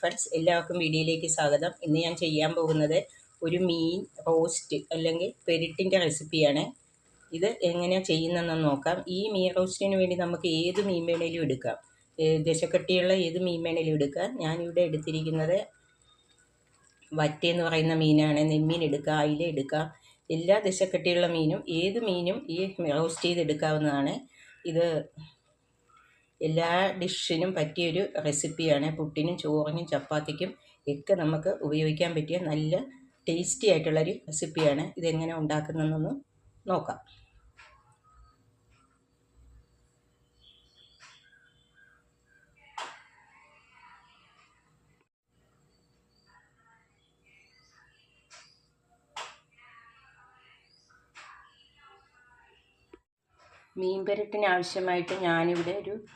Friends എല്ലാവർക്കും വീഡിയോയിലേക്ക് സ്വാഗതം. ഇന്ന് ഞാൻ ചെയ്യാൻ പോകുന്നത് ഒരു മീൻ റോസ്റ്റ് അല്ലെങ്കിൽ പെരിട്ടിന്റെ റെസിപ്പിയാണ് ഇത് എങ്ങനെയാണ് ചെയ്യുന്നതെന്ന് നോക്കാം. ഈ മീൻ റോസ്റ്റിന് വേണ്ടി നമുക്ക് ഏത് മീൻ വേണേലും എടുക്കാം. ദശക്കട്ടിയുള്ള ഏത് മീൻ വേണേലും എടുക്കാം. ഞാനിവിടെ എടുത്തിരിക്കുന്നത് വറ്റയെന്ന് പറയുന്ന മീനാണ്. നെമ്മീൻ എടുക്കാം അയില എടുക്കാം. എല്ലാ ദശക്കട്ടിയുള്ള മീനും ഏത് മീനും ഈ റോസ്റ്റ് ചെയ്തെടുക്കാവുന്നതാണ്. ഇത് എല്ലാ ഡിഷിനും പറ്റിയൊരു റെസിപ്പിയാണ്. പുട്ടിനും ചോറിനും ചപ്പാത്തിക്കും ഒക്കെ നമുക്ക് ഉപയോഗിക്കാൻ പറ്റിയ നല്ല ടേസ്റ്റി ആയിട്ടുള്ളൊരു റെസിപ്പിയാണ്. ഇതെങ്ങനെ ഉണ്ടാക്കുന്നതെന്നൊന്ന് നോക്കാം. മീൻ പെരട്ടിന് ആവശ്യമായിട്ട് ഞാനിവിടെ ഒരു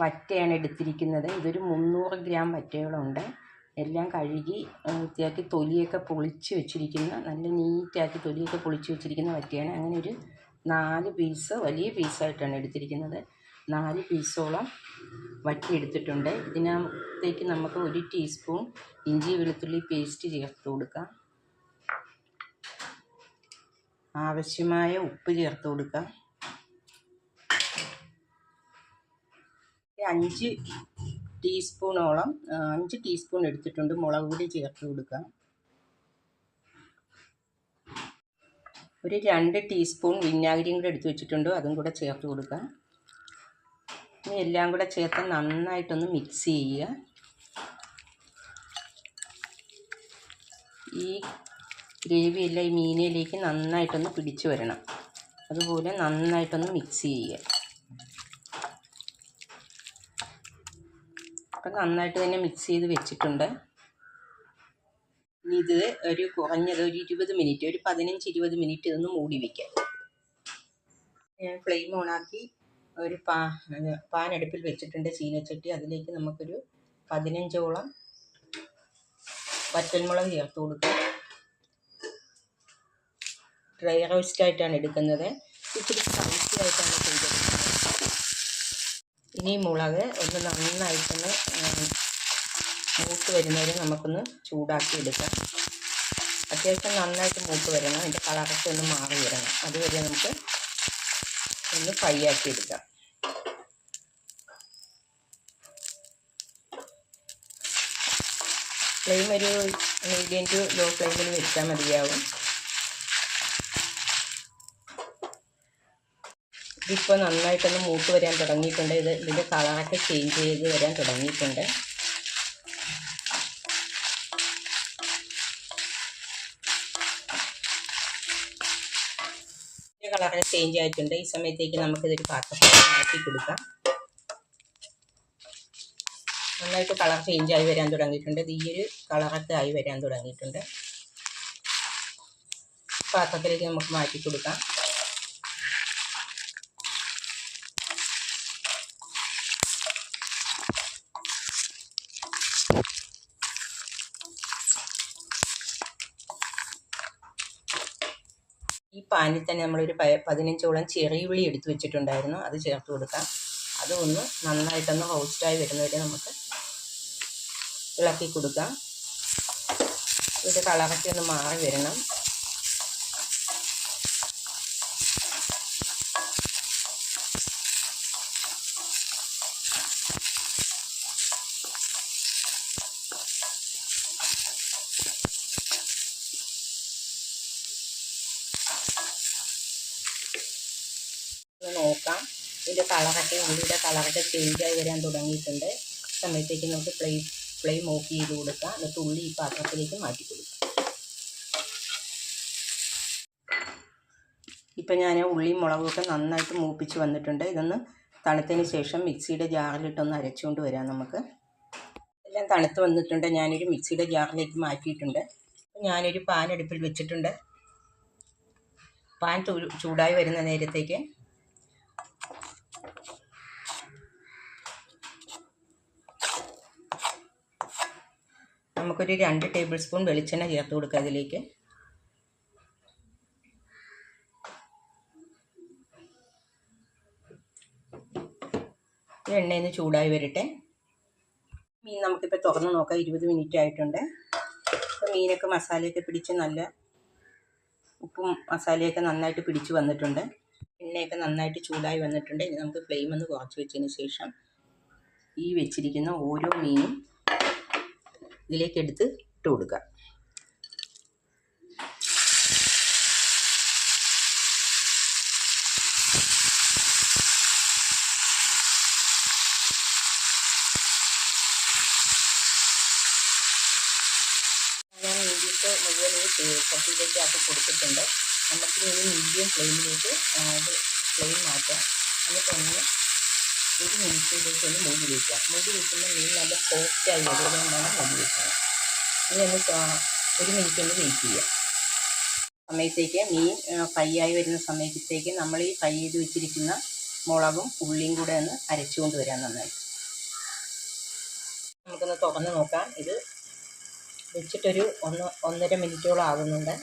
വറ്റയാണ് എടുത്തിരിക്കുന്നത്. ഇതൊരു മുന്നൂറ് ഗ്രാം വറ്റകളുണ്ട്. എല്ലാം കഴുകി വൃത്തിയാക്കി തൊലിയൊക്കെ പൊളിച്ച് വെച്ചിരിക്കുന്ന നല്ല നീറ്റാക്കി തൊലിയൊക്കെ പൊളിച്ച് വെച്ചിരിക്കുന്ന വറ്റയാണ്. അങ്ങനെ ഒരു നാല് പീസ് വലിയ പീസായിട്ടാണ് എടുത്തിരിക്കുന്നത്. നാല് പീസോളം വറ്റി എടുത്തിട്ടുണ്ട്. ഇതിനകത്തേക്ക് നമുക്ക് ഒരു ടീസ്പൂൺ ഇഞ്ചി വെളുത്തുള്ളി പേസ്റ്റ് ചേർത്ത് കൊടുക്കാം. ആവശ്യമായ ഉപ്പ് ചേർത്ത് കൊടുക്കാം. അഞ്ച് ടീസ്പൂണോളം അഞ്ച് ടീസ്പൂൺ എടുത്തിട്ടുണ്ട്. മുളക് പൊടി ചേർത്ത് കൊടുക്കാം. ഒരു രണ്ട് ടീസ്പൂൺ വിനാഗിരിയും കൂടെ എടുത്തു വെച്ചിട്ടുണ്ട്. അതും കൂടെ ചേർത്ത് കൊടുക്കാം. ഇനി എല്ലാം കൂടെ ചേർത്ത് നന്നായിട്ടൊന്ന് മിക്സ് ചെയ്യുക. ഈ ഗ്രേവി എല്ലാം ഈ മീനിലേക്ക് നന്നായിട്ടൊന്ന് പിടിച്ചു വരണം. അതുപോലെ നന്നായിട്ടൊന്ന് മിക്സ് ചെയ്യുക. അപ്പം നന്നായിട്ട് തന്നെ മിക്സ് ചെയ്ത് വെച്ചിട്ടുണ്ട്. ഇനി ഇത് ഒരു കുറഞ്ഞത് ഒരു ഇരുപത് മിനിറ്റ് ഒരു പതിനഞ്ച് ഇരുപത് മിനിറ്റ് ഇതൊന്ന് മൂടി വയ്ക്കാം ഞാൻ ഫ്ലെയിം ഓണാക്കി ഒരു പാ പാൻ അടുപ്പിൽ വെച്ചിട്ടുണ്ട് ചീനച്ചട്ടി. അതിലേക്ക് നമുക്കൊരു പതിനഞ്ചോളം വറ്റൽമുളക് ചേർത്ത് കൊടുക്കാം. ഡ്രൈ റോസ്റ്റ് ആയിട്ടാണ് എടുക്കുന്നത്. ഇത്തിരി സ്പൈസി ഇനി മുളക് ഒന്ന് നന്നായിട്ടൊന്ന് മൂത്ത് വരുന്നവരെ നമുക്കൊന്ന് ചൂടാക്കി എടുക്കാം. അത്യാവശ്യം നന്നായിട്ട് മൂത്ത് വരണം. അതിന്റെ കളറൊക്കെ ഒന്ന് മാറി വരണം. അതുവരെ നമുക്ക് ഒന്ന് ഫ്രൈ ആക്കി എടുക്കാം. ഫ്ലെയിം ഒരു മീഡിയം ടു ലോ ഫ്ലെയിമിൽ വെച്ചാൽ മതിയാവും. ഇതിപ്പോൾ നന്നായിട്ടൊന്ന് മൂത്ത് വരാൻ തുടങ്ങിയിട്ടുണ്ട്. ഇത് ഇതിന്റെ കളറൊക്കെ ചേഞ്ച് ചെയ്ത് വരാൻ തുടങ്ങിയിട്ടുണ്ട്. കളറൊക്കെ ചേഞ്ച് ആയിട്ടുണ്ട്. ഈ സമയത്തേക്ക് നമുക്കിതൊരു പാത്രത്തിൽ മാറ്റി കൊടുക്കാം. നന്നായിട്ട് കളർ ചേഞ്ച് ആയി വരാൻ തുടങ്ങിയിട്ടുണ്ട്. ഇത് കളറൊക്കെ ആയി വരാൻ തുടങ്ങിയിട്ടുണ്ട്. പാത്രത്തിലേക്ക് നമുക്ക് മാറ്റി കൊടുക്കാം. ഈ പാനിൽ തന്നെ നമ്മളൊരു പ- പതിനഞ്ചോളം ചെറിയ ഉള്ളി എടുത്തു വെച്ചിട്ടുണ്ടായിരുന്നു. അത് ചേർത്ത് കൊടുക്കാം. അതൊന്ന് നന്നായിട്ടൊന്ന് റോസ്റ്റായി വരുന്നവരെ നമുക്ക് ഇളക്കി കൊടുക്കാം. ഇത് കളറൊക്കെ ഒന്ന് മാറി വരണം ഇത് നോക്കാം ഇതിന്റെ കളറൊക്കെ ഉള്ളിയുടെ കളറൊക്കെ ആയി വരാൻ തുടങ്ങിയിട്ടുണ്ട്. സമയത്തേക്ക് നമുക്ക് ഫ്ലെയിം ഫ്ലെയിം ഓഫ് ചെയ്ത് കൊടുക്കാം. എന്നിട്ട് ഉള്ളി ഈ പാത്രത്തിലേക്ക് മാറ്റി കൊടുക്കാം. ഇപ്പം ഞാൻ ഉള്ളിയും മുളകൊക്കെ നന്നായിട്ട് മൂപ്പിച്ച് വന്നിട്ടുണ്ട്. ഇതൊന്ന് തണുത്തതിന് ശേഷം മിക്സിയുടെ ജാറിലിട്ടൊന്ന് അരച്ചുകൊണ്ട് വരാം നമുക്ക്. എല്ലാം തണുത്ത് വന്നിട്ടുണ്ട്. ഞാനൊരു മിക്സിയുടെ ജാറിലേക്ക് മാറ്റിയിട്ടുണ്ട്. ഞാനൊരു പാൻ അടുപ്പിൽ വെച്ചിട്ടുണ്ട്. പാൻ ചൂടായി വരുന്ന നേരത്തേക്ക് നമുക്കൊരു രണ്ട് ടേബിൾ സ്പൂൺ വെളിച്ചെണ്ണ ചേർത്ത് കൊടുക്കുക അതിലേക്ക്. എണ്ണയിൽ നിന്ന് ചൂടായി വരട്ടെ. മീൻ നമുക്കിപ്പോൾ തുറന്ന് നോക്കാം. ഇരുപത് മിനിറ്റ് ആയിട്ടുണ്ട്. അപ്പോൾ മീനൊക്കെ മസാലയൊക്കെ പിടിച്ച് നല്ല ഉപ്പും മസാലയൊക്കെ നന്നായിട്ട് പിടിച്ച് വന്നിട്ടുണ്ട്. എണ്ണയൊക്കെ നന്നായിട്ട് ചൂടായി വന്നിട്ടുണ്ട്. ഇനി നമുക്ക് ഫ്ലെയിം ഒന്ന് കുറച്ച് വെച്ചതിന് ശേഷം ഈ വെച്ചിരിക്കുന്ന ഓരോ മീനും ഇതിലേക്ക് എടുത്ത് ഇട്ട് കൊടുക്കുക. ചട്ടിയിലേക്ക് ആക്കി കൊടുത്തിട്ടുണ്ട്. നമുക്കിനി ഒരു മീഡിയം ഫ്ലെയിമിലേക്ക് അത് ഫ്ലെയിം മാറ്റാം. എന്നിട്ട് ഒന്ന് ഒരു മിനിറ്റിലേക്ക് ഒന്ന് മൂടി വയ്ക്കുക മൂടി വയ്ക്കുമ്പോൾ മീൻ നല്ല സോഫ്റ്റ് ആയി വരുന്നതുകൊണ്ടാണ് മൂടി വയ്ക്കുന്നത് ഇനി ഒന്ന് ഒരു മിനിറ്റ് ഒന്ന് വെയിറ്റ് ചെയ്യുക സമയത്തേക്ക് മീൻ ഫ്രൈ ആയി വരുന്ന സമയത്തേക്ക് നമ്മൾ ഈ ഫ്രൈ ചെയ്ത് വെച്ചിരിക്കുന്ന മുളകും ഉള്ളിയും കൂടെ ഒന്ന് അരച്ചുകൊണ്ട് വരാൻ നന്നായി. നമുക്കൊന്ന് തുറന്ന് നോക്കാം. ഇത് വെച്ചിട്ടൊരു ഒന്ന് ഒന്നര മിനിറ്റോളം ആകുന്നുണ്ട്.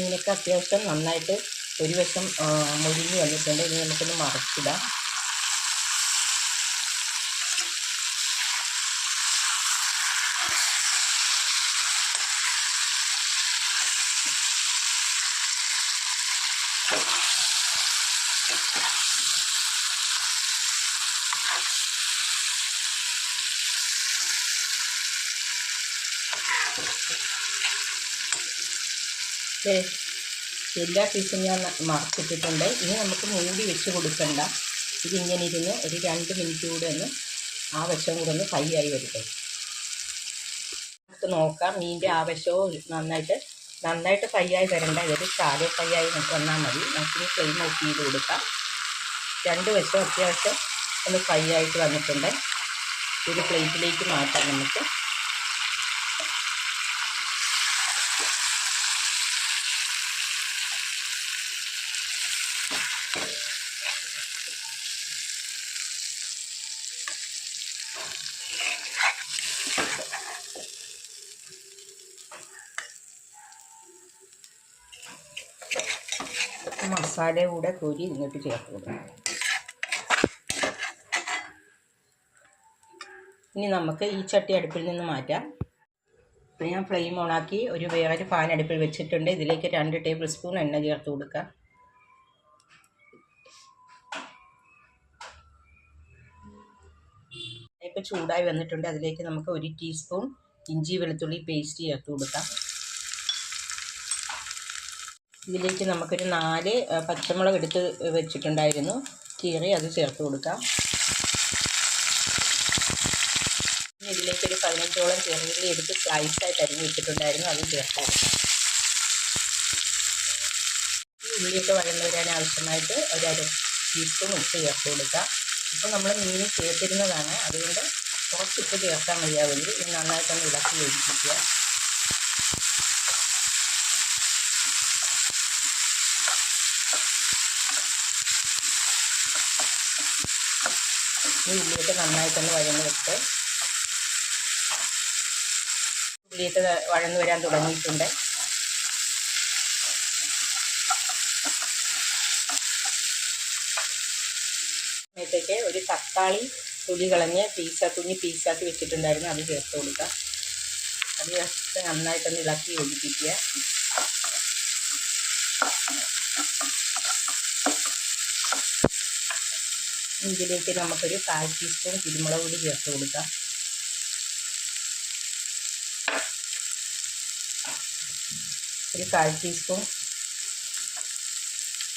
മീനൊക്കെ അത്യാവശ്യം നന്നായിട്ട് ഒരു വശം മുരിഞ്ഞ് വന്നിട്ടുണ്ട്. ഇനി നമുക്കൊന്ന് മറച്ചിടാം. ദേ, എല്ലാ പീസും ഞാൻ മറച്ചിട്ടിട്ടുണ്ട്. ഇനി നമുക്ക് മൂടി വെച്ച് കൊടുക്കണ്ട. ഇതിങ്ങനെ ഇരുന്ന് ഒരു രണ്ട് മിനിറ്റ് കൂടെ ഒന്ന് ആ വശം കൂടെ ഒന്ന് ഫ്രൈ ആയി വരട്ടെ. നമുക്ക് നോക്കാം മീന്റെ ആ വശവും നന്നായിട്ട് നന്നായിട്ട് ഫ്രൈ ആയി വരണ്ട. ഇതൊരു ചാല ഫ്രൈ ആയി വന്നാൽ മതി. നമുക്കിനി ഫ്ലെയിം ഓഫ് ചെയ്ത് കൊടുക്കാം. രണ്ട് വശവും അത്യാവശ്യം ഒന്ന് ഫ്രൈ ആയിട്ട് വന്നിട്ടുണ്ട്. ഒരു പ്ലേറ്റിലേക്ക് മാറ്റാം നമുക്ക്. മസാല കൂടെ കൂരി ഇങ്ങോട്ട് ചേർത്ത് ഇനി നമുക്ക് ഈ ചട്ടി അടുപ്പിൽ നിന്ന് മാറ്റാം. ഇപ്പോൾ ഞാൻ ഫ്ലെയിം ഓണാക്കി ഒരു വേറൊരു പാൻ അടുപ്പിൽ വെച്ചിട്ടുണ്ട്. ഇതിലേക്ക് രണ്ട് ടേബിൾ സ്പൂൺ എണ്ണ ചേർത്ത് കൊടുക്കാം. ചൂടായി വന്നിട്ടുണ്ട്. അതിലേക്ക് നമുക്ക് ഒരു ടീസ്പൂൺ ഇഞ്ചി വെളുത്തുള്ളി പേസ്റ്റ് ചേർത്ത് കൊടുക്കാം. ഇതിലേക്ക് നമുക്കൊരു നാല് പച്ചമുളക് എടുത്ത് വെച്ചിട്ടുണ്ടായിരുന്നു. കീറി അത് ചേർത്ത് കൊടുക്കാം. ഇതിലേക്കൊരു പതിനഞ്ചോളം ചെറുള്ളി എടുത്ത് സ്ലൈസായിട്ട് അരിഞ്ഞ് വെച്ചിട്ടുണ്ടായിരുന്നു. അത് ചേർത്ത് കൊടുക്കാം. ഈ ഉള്ളിയൊക്കെ വഴന്നു വരാൻ ആവശ്യമായിട്ട് ഒരു അര ടീസ്പൂൺ ഉപ്പ് ചേർത്ത് കൊടുക്കാം. ഇപ്പം നമ്മൾ മീൻ ചേർത്തിരുന്നതാണ്. അതുകൊണ്ട് കുറച്ച് ഉപ്പ് ചേർക്കാൻ ഇത് നന്നായിട്ടൊന്ന് ഇളക്കി യോജിപ്പിക്കുക. ഈ ഉള്ളിയിട്ട് നന്നായിട്ടൊന്ന് വഴന്ന് വെച്ച് ഉള്ളിയിട്ട് വഴന്ന് വരാൻ തുടങ്ങിയിട്ടുണ്ട്. സമയത്തേക്ക് ഒരു തക്കാളി തുണി കളഞ്ഞ് പീസ കുഞ്ഞ് പീസാക്കി വെച്ചിട്ടുണ്ടായിരുന്നു. അത് ചേർത്ത് കൊടുക്കുക അത് നന്നായിട്ടൊന്ന് ഇളക്കി യോജിപ്പിക്കുക. ഇതിലേക്ക് നമുക്കൊരു കാൽ ടീസ്പൂൺ കുരുമുളക് പൊടി ചേർത്ത് കൊടുക്കാം. ഒരു കാൽ ടീസ്പൂൺ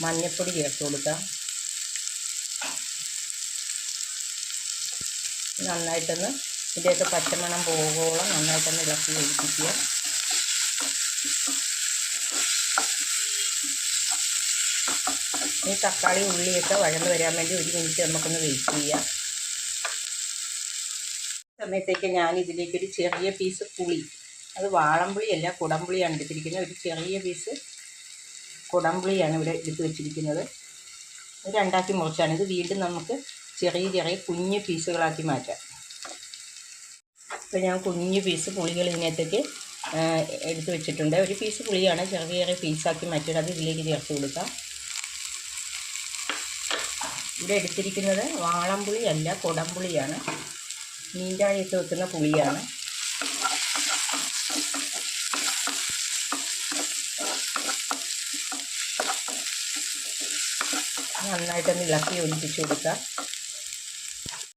മഞ്ഞൾപ്പൊടി ചേർത്ത് കൊടുക്കാം. നന്നായിട്ടൊന്ന് ഇതിന്റെയൊക്കെ പച്ചമണം പോകോളം നന്നായിട്ടൊന്ന് ഇളക്കി യോജിപ്പിക്കുക. ഈ തക്കാളി ഉള്ളിയൊക്കെ വഴന്ന് വരാൻ വേണ്ടി ഒരു മിനിറ്റ് നമുക്കൊന്ന് വെയിറ്റ് ചെയ്യാം. സമയത്തേക്ക് ഞാൻ ഇതിലേക്ക് ഒരു ചെറിയ പീസ് പുളി. അത് വാളംപുളിയല്ല കുടംപുളിയാണ് എടുത്തിരിക്കുന്നത്. ഒരു ചെറിയ പീസ് കുടംപുളിയാണ് ഇവിടെ എടുത്ത് വെച്ചിരിക്കുന്നത്. ഇത് രണ്ടാക്കി മുറിച്ചാണ്. ഇത് വീണ്ടും നമുക്ക് ചെറിയ ചെറിയ കുഞ്ഞു പീസുകളാക്കി മാറ്റാം. ഇപ്പോൾ ഞാൻ കുഞ്ഞു പീസ് പുളികൾ ഇതിനകത്തേക്ക് എടുത്ത് വെച്ചിട്ടുണ്ട്. ഒരു പീസ് പുളിയാണ് ചെറിയ ചെറിയ പീസാക്കി മാറ്റിയിട്ട് അത് ഇതിലേക്ക് ചേർത്ത് കൊടുക്കാം. ഇവിടെ എടുത്തിരിക്കുന്നത് വാളംപുളി അല്ല കുടംപുളിയാണ്. മീൻകായൊക്കെ വെക്കുന്ന പുളിയാണ്. നന്നായിട്ടൊന്ന് ഇളക്കി ഒലിപ്പിച്ചു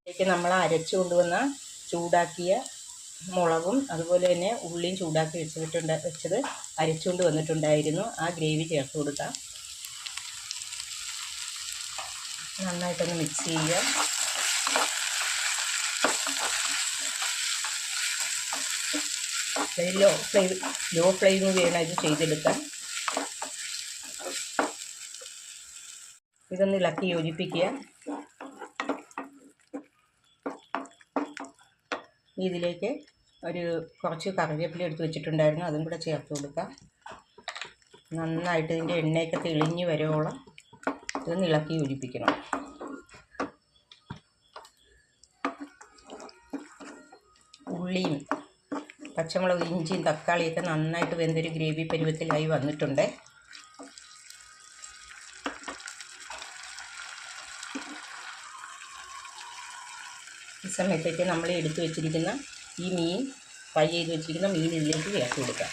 ഇതിലേക്ക് നമ്മൾ അരച്ചു കൊണ്ടുവന്ന ചൂടാക്കിയ മുളകും അതുപോലെ തന്നെ ഉള്ളിയും ചൂടാക്കി വെച്ചിട്ടുണ്ട് വെച്ചത് അരച്ചുകൊണ്ട് വന്നിട്ടുണ്ടായിരുന്നു. ആ ഗ്രേവി ചേർത്ത് കൊടുക്കാം. നന്നായിട്ടൊന്ന് മിക്സ് ചെയ്യുക. ലോ ഫ്ലെയിം ലോ ഫ്ലെയിം വേണം ഇത് ചെയ്തെടുക്കാൻ. ഇതൊന്ന് ഇളക്കി യോജിപ്പിക്കുക. ഇതിലേക്ക് ഒരു കുറച്ച് കറിവേപ്പില എടുത്ത് വെച്ചിട്ടുണ്ടായിരുന്നു അതും കൂടെ ചേർത്ത് കൊടുക്കാം. നന്നായിട്ട് ഇതിന്റെ എണ്ണയൊക്കെ തെളിഞ്ഞ് വരുവോളം. ഇതൊന്ന് ഇളക്കി യോജിപ്പിക്കണം. ഉള്ളിയും പച്ചമുളക് ഇഞ്ചിയും തക്കാളിയൊക്കെ നന്നായിട്ട് വെന്തൊരു ഗ്രേവി പരുവത്തിലായി വന്നിട്ടുണ്ട്. ഈ സമയത്തേക്ക് നമ്മൾ എടുത്തു വെച്ചിരിക്കുന്ന ഈ മീൻ ഫ്രൈ ചെയ്ത് വെച്ചിരിക്കുന്ന മീനിലേക്ക് ഇളക്കി കൊടുക്കാം.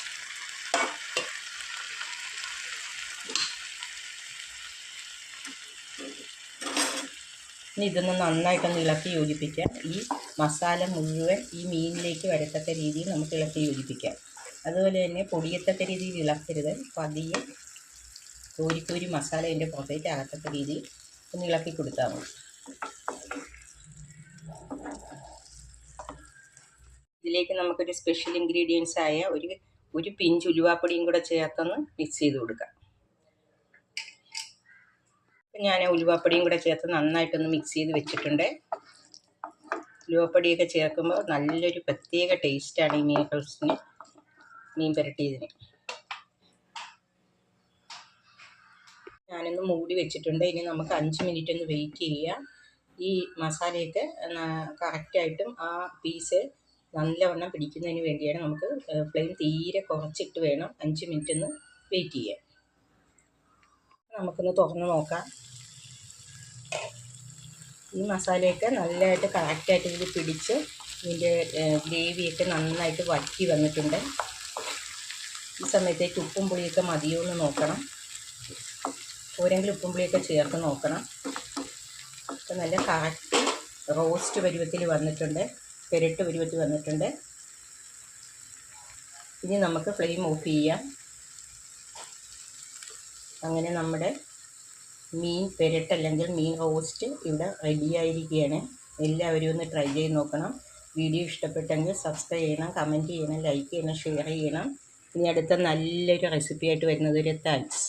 ഇനി ഇതൊന്ന് നന്നായിട്ടൊന്ന് ഇളക്കി യോജിപ്പിക്കാം. ഈ മസാല മുഴുവൻ ഈ മീനിലേക്ക് വരത്തക്ക രീതിയിൽ നമുക്ക് ഇളക്കി യോജിപ്പിക്കാം. അതുപോലെ തന്നെ പൊടിയത്തക്ക രീതിയിൽ ഇളക്കരുത്. പതിയെ കോരിക്കോരി മസാല അതിന്റെ പുറത്തേക്ക് അകത്തക്ക രീതിയിൽ ഒന്ന് ഇളക്കി കൊടുത്താൽ മതി. ഇതിലേക്ക് നമുക്കൊരു സ്പെഷ്യൽ ഇൻഗ്രീഡിയൻസ് ആയ ഒരു ഒരു പിഞ്ച് ഉലുവാപ്പൊടിയും കൂടെ ചേർത്തൊന്ന് മിക്സ് ചെയ്ത് കൊടുക്കാം. ഞാൻ ഉലുവാപ്പൊടിയും കൂടെ ചേർത്ത് നന്നായിട്ടൊന്ന് മിക്സ് ചെയ്ത് വെച്ചിട്ടുണ്ട്. ഉലുവാപ്പൊടിയൊക്കെ ചേർക്കുമ്പോൾ നല്ലൊരു പ്രത്യേക ടേസ്റ്റാണ് ഈ മീൻ റോസ്റ്റിന് മീൻ പുരട്ടിയതിന് ഞാനൊന്ന് മൂടി വെച്ചിട്ടുണ്ട്. ഇനി നമുക്ക് അഞ്ച് മിനിറ്റ് ഒന്ന് വെയിറ്റ് ചെയ്യാം. ഈ മസാലയൊക്കെ കറക്റ്റായിട്ടും ആ പീസ് നല്ലവണ്ണം പിടിക്കുന്നതിന് വേണ്ടിയാണ് നമുക്ക് ഫ്ലെയിം തീരെ കുറച്ചിട്ട് വേണം. അഞ്ച് മിനിറ്റ് ഒന്ന് വെയിറ്റ് ചെയ്യാൻ. നമുക്കൊന്ന് തുറന്ന് നോക്കാം. ഈ മസാലയൊക്കെ നല്ലതായിട്ട് കറക്റ്റായിട്ട് ഇതിൽ പിടിച്ച് ഇതിന്റെ ഗ്രേവിയൊക്കെ നന്നായിട്ട് വറ്റി വന്നിട്ടുണ്ട്. ഈ സമയത്തേക്ക് ഉപ്പും പുളിയൊക്കെ മതിയോ എന്ന് നോക്കണം. ഓരെങ്കിലും ഉപ്പും പുളിയൊക്കെ ചേർത്ത് നോക്കണം. അപ്പം നല്ല കറക്റ്റ് റോസ്റ്റ് പരുവത്തിൽ വന്നിട്ടുണ്ട് പെരട്ട് പരുവത്തിൽ വന്നിട്ടുണ്ട്. ഇനി നമുക്ക് ഫ്ലെയിം ഓഫ് ചെയ്യാം. അങ്ങനെ നമ്മുടെ മീൻ പെരട്ട് അല്ലെങ്കിൽ മീൻ റോസ്റ്റ് ഇവിടെ റെഡിയായിരിക്കുകയാണ് എല്ലാവരും ഒന്ന് ട്രൈ ചെയ്ത് നോക്കണം. വീഡിയോ ഇഷ്ടപ്പെട്ടെങ്കിൽ സബ്സ്ക്രൈബ് ചെയ്യണം കമന്റ് ചെയ്യണം ലൈക്ക് ചെയ്യണം ഷെയർ ചെയ്യണം. ഇനി അടുത്ത നല്ലൊരു റെസിപ്പിയായിട്ട് വരുന്നത് ഒരു താങ്ക്സ്